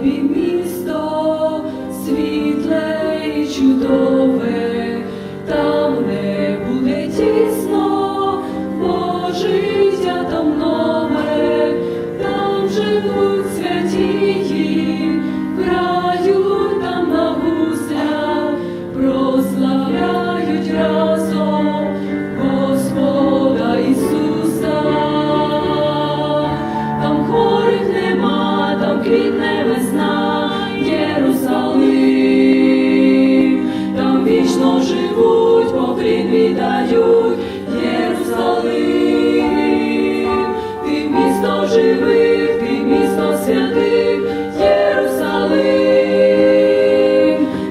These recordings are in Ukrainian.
небі місто світле і чудове. Живуть, поклін віддають, Єрусалим, ти місто живих, ти місто святих, Єрусалим,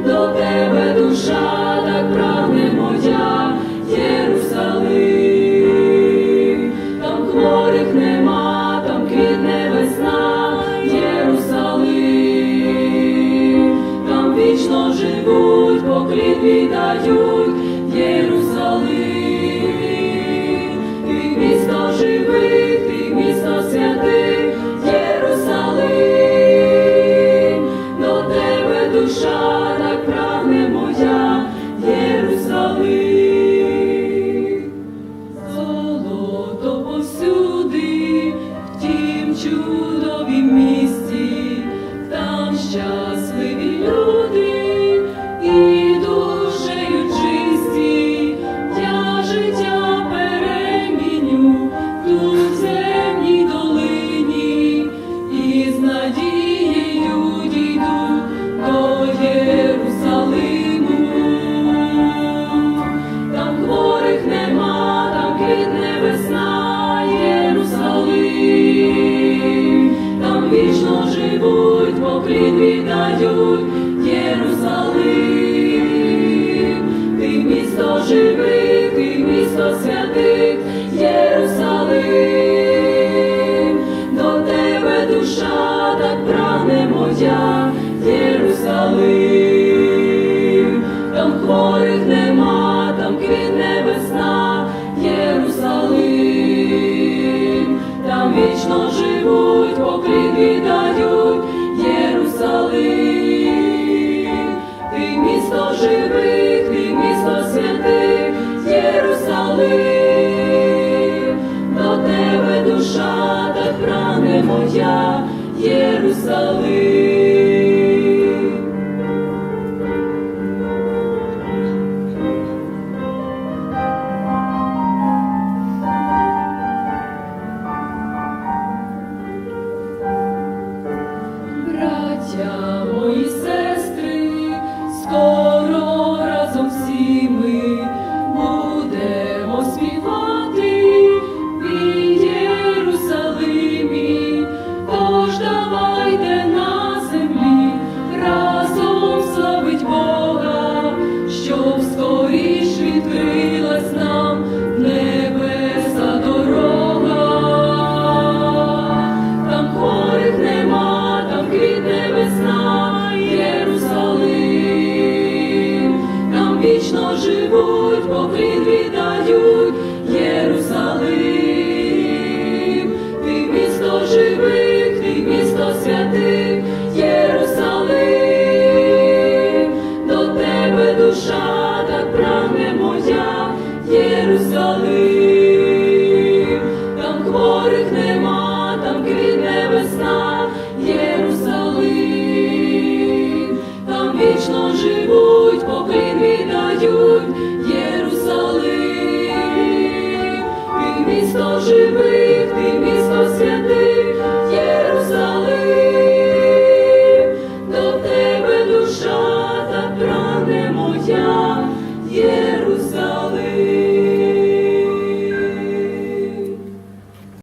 до тебе душа так прагне моя, Єрусалим, там хворих нема, там квітне весна, Єрусалим, там вічно живуть, поклін віддають, Єрусалим, ти місто живих, ти місто святих, Єрусалим, до тебе душа так прагне моя, Єрусалим. Золото повсюди, в тім чудовім місті, там щасливі поклін Єрусалим, ти місто живих, ти місто святих, Єрусалим, до тебе душа так прагне моя, Єрусалим. from